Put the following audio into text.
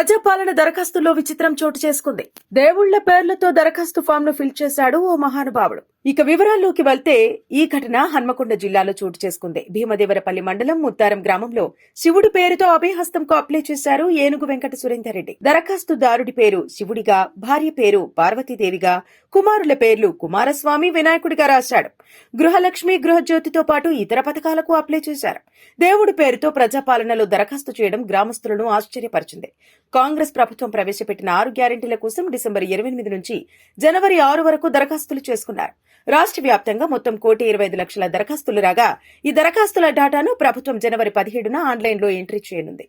ప్రజాపాలన దరఖాస్తులో విచిత్రం చోటు చేసుకుంది. దేవుళ్ళ పేర్లతో దరఖాస్తు ఫామ్ను ఫిల్ చేశాడు ఓ మహానుభావుడు. ఇక వివరాల్లోకి వెళ్తే ఈ ఘటన హన్మకొండ జిల్లాలో చోటు చేసుకుంది. భీమదేవరపల్లి మండలం ముత్తారం గ్రామంలో శివుడి పేరుతో అభయహస్తంకు అప్లై చేశారు ఏనుగు వెంకట సురేందర్ రెడ్డి దరఖాస్తుదారుడి పేరు శివుడిగా భార్య పేరు పార్వతీదేవిగా కుమారుల పేర్లు కుమారస్వామి వినాయకుడిగా రాశాడు. గృహలక్ష్మి గృహజ్యోతితో పాటు ఇతర పథకాలకు అప్లై చేశారు. దేవుడి పేరుతో ప్రజాపాలనలో దరఖాస్తు చేయడం గ్రామస్తులను ఆశ్చర్యపరిచింది. కాంగ్రెస్ ప్రభుత్వం ప్రవేశపెట్టిన ఆరు గ్యారెంటీల కోసం డిసెంబర్ ఇరవై ఎనిమిది నుంచి జనవరి ఆరు వరకు దరఖాస్తులు చేసుకున్నారు. రాష్ట్ర వ్యాప్తంగా మొత్తం కోటి ఇరవై ఐదు లక్షల దరఖాస్తులు రాగా ఈ దరఖాస్తుల డాటాను ప్రభుత్వం జనవరి పదిహేడున ఆన్లైన్లో ఎంట్రీ చేయనుంది.